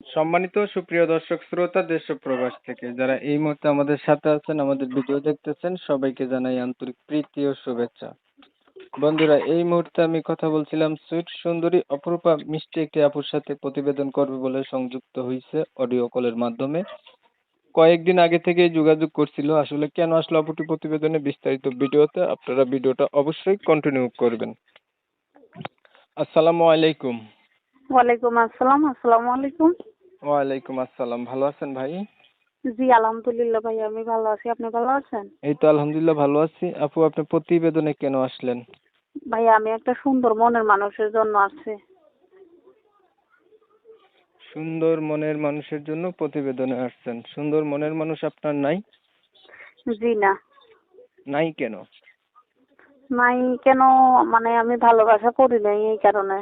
সম্মানিত সুপ্রিয় দর্শক, শ্রোতা দেশ প্রবাস থেকে যারা এই মুহূর্তে আমাদের সাথে আছেন, আমাদের ভিডিও দেখতেছেন, সবাইকে জানাই আন্তরিক প্রীতি ও শুভেচ্ছা। বন্ধুরা, এই মুহূর্তে আমি কথা বলছিলাম সুইট সুন্দরী অপরূপা মিষ্টি একটি আপুর সাথে প্রতিবেদন করবে বলে সংযুক্ত হয়েছে অডিও কলের মাধ্যমে। কয়েকদিন আগে থেকেই যোগাযোগ করছিল। আসলে কেন আসলো আপুটি প্রতিবেদনে বিস্তারিত ভিডিওতে? আপনারা ভিডিওটা অবশ্যই কন্টিনিউ করবেন। আসসালামু আলাইকুম। ওয়ালাইকুম আসসালাম। আসসালামু আলাইকুম। ওয়ালাইকুম আসসালাম। ভালো আছেন ভাই? জি আলহামদুলিল্লাহ ভাই আমি ভালো আছি। আপনি ভালো আছেন? এই তো আলহামদুলিল্লাহ ভালো আছি। আপু আপনি প্রতিবেদনে কেন আসলেন? ভাই আমি একটা সুন্দর মনের মানুষের জন্য আসছি। সুন্দর মনের মানুষের জন্য প্রতিবেদনে আসছেন। সুন্দর মনের মানুষ আপনার নাই? জি না। নাই কেন? নাই কেন? মানে আমি ভালোবাসা করি নাই এই কারণে।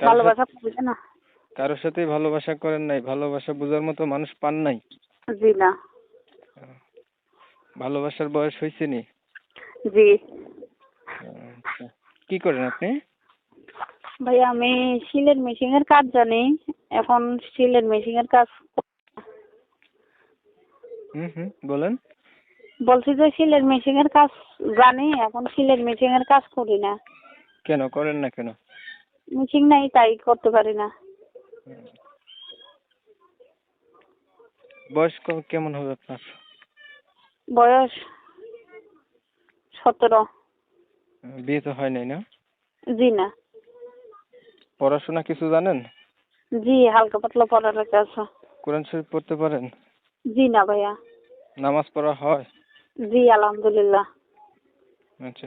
ভালোবাসা করি না। কারোর সাথেই ভালোবাসা করেন নাই ভালোবাসা বোঝার মতো মানুষ পান নাই? জি না। ভালোবাসার বয়স হয়েছে নি? জি। আচ্ছা কি করেন আপনি? ভাই আমি সিলের মেশিং এর কাজ জানি এখন সিলের মেশিং এর কাজ হুম হুম বলেন। বলছি যে সিলের মেশিং এর কাজ জানি এখন সিলের মেশিং এর কাজ করি না। কেন করেন না কেন? মেশিং নাই তাই করতে পারি না। বয়স কেমন হবে আপনার? বয়স সতেরো। বিয়ে তো হয় নাই না? জি না। পড়াশোনা কিছু জানেন? জি হালকা পাতলা পড়ালেখা আছে। কোরআন শরীফ পড়তে পারেন? জি না ভাইয়া। নামাজ পড়া হয়? জি আলহামদুলিল্লাহ। আচ্ছা।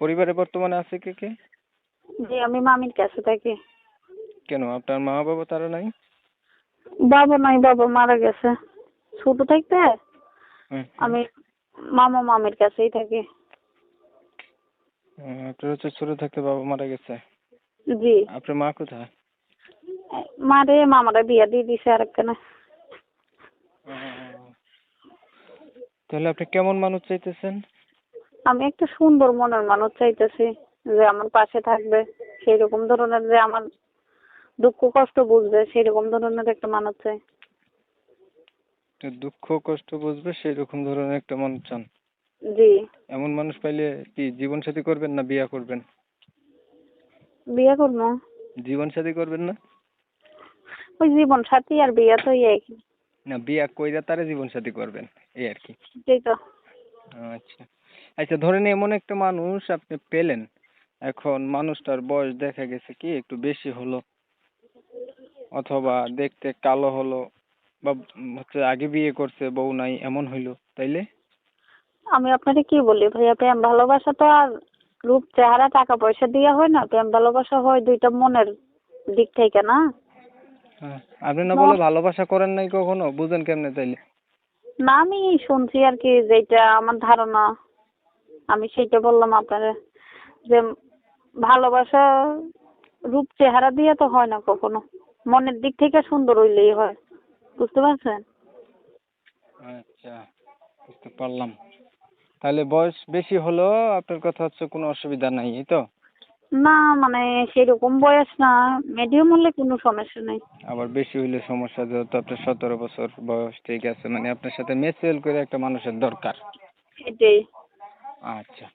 পরিবারে বর্তমানে আছে কে কে? জি আমি মামির কাছে থাকি। কেন? আপনার মা বাবা তারা নাই? বাবা নাই বাবা মারা গেছে। ছোট থাকতে আমি মামা মামির কাছেই থাকি। আপনার হচ্ছে ছোট থাকতে বাবা মারা গেছে? জি। আপনার মা কোথায়? মারে মামারা বিয়া দিয়ে দিছে আরেকখানে। তাহলে আপনি কেমন মানুষ চাইতেছেন? আমি একটা সুন্দর মনের মানুষ চাইতেছি যে আমার পাশে থাকবে। সেই রকম ধরনের যে আমার দুঃখ কষ্ট বুঝবে সেই রকম ধরনের একটা মানুষ চাই দুঃখ কষ্ট বুঝবে সেই রকম ধরনের একটা মানুষ চান। জি। এমন মানুষ পাইলে কি জীবন সাথী করবেন না বিয়া করবেন? বিয়ে করব। জীবন সাথী করবেন না? ওই জীবন সাথী আর বিয়ে তো একই। না বিয়া কইরা তারে জীবন সাথী করবেন এই আর কি। সেটাই তো। আচ্ছা। আচ্ছা ধরেন এমন একটা মানুষ আপনি পেলেন এখন মানুষটার বয়স দেখা গেছে কি একটু বেশি হলো। অথবা দেখতে কালো হলো বা হচ্ছে আগে বিয়ে করছে বউ নাই এমন হইল তাইলে? আমি আপনাকে কি বলি ভাইয়া প্রেম ভালোবাসা তো আর রূপ চেহারা টাকা পয়সা দিয়ে হয় না প্রেম ভালোবাসা হয় দুইটা মনের দিক থেকে না? হ্যাঁ আপনি না বলে ভালোবাসা করেন নাই কখনো? বুঝেন কেমনে তাইলে? না আমি শুনছি আর কি যেটা আমার ধারণা। আমি সেইটা বললাম আপনারে যে ভালোবাসা রূপ চেহারা দিয়ে তো হয় না কখনো। মনের দিক থেকে সুন্দর হইলেই হয়। বুঝতে পারছেন? আচ্ছা বুঝতে পারলাম। তাহলে বয়স বেশি হলেও আপনার কথা হচ্ছে কোনো অসুবিধা নাই এই তো? না মানে সেরকম বয়স না মিডিয়াম হলে কোনো সমস্যা নেই। আবার বেশি হইলে সমস্যা যেহেতু আপনার সতেরো বছর বয়স ঠিক আছে মানে আপনার সাথে মেচুয়াল করে একটা মানুষের দরকার। সেটাই। আচ্ছা।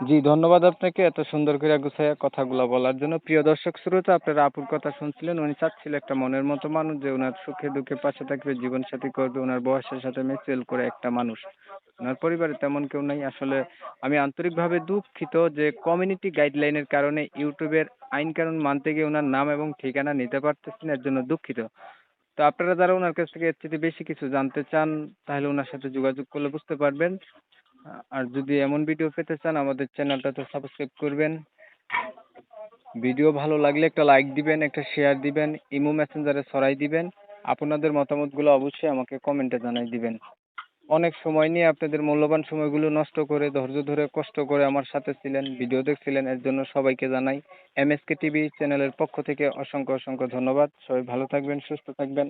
জি, ধন্যবাদ আপনাকে এত সুন্দর করে গুছাইয়া কথাগুলো বলার জন্য। প্রিয় দর্শক শ্রোতা, আপনারা আপুর কথা শুনছিলেন, উনি চাচ্ছিল একটা মনের মতো মানুষ যে ওনার সুখে দুঃখে পাশে থাকবে জীবন সাথী করবে ওনার বয়সের সাথে মেচুয়াল করে একটা মানুষ। ওনার পরিবারে তেমন কেউ নাই। আসলে আমি আন্তরিকভাবে দুঃখিত যে কমিউনিটি গাইডলাইনের কারণে ইউটিউবের আইন কানুন মানতে গিয়ে ওনার নাম এবং ঠিকানা নিতে পারতেছি না, এর জন্য দুঃখিত। তো আপনারা যারা ওনার কাছ থেকে এর চেয়ে বেশি কিছু জানতে চান, তাহলে ওনার সাথে যোগাযোগ করলে বুঝতে পারবেন। আর যদি এমন ভিডিও পেতে চান, আমাদের চ্যানেলটাতে সাবস্ক্রাইব করবেন। ভিডিও ভালো লাগলে একটা লাইক দিবেন, একটা শেয়ার দিবেন, ইমো মেসেঞ্জারে ছড়াই দিবেন। আপনাদের মতামতগুলো অবশ্যই আমাকে কমেন্টে জানাই দিবেন। অনেক সময় নিয়ে আপনাদের মূল্যবান সময়গুলো নষ্ট করে, ধৈর্য ধরে কষ্ট করে আমার সাথে ছিলেন ভিডিও দেখছিলেন, এর জন্য সবাইকে জানাই। এমএসকে টিভি চ্যানেলের পক্ষ থেকে অসংখ্য অসংখ্য ধন্যবাদ। সবাই ভালো থাকবেন, সুস্থ থাকবেন।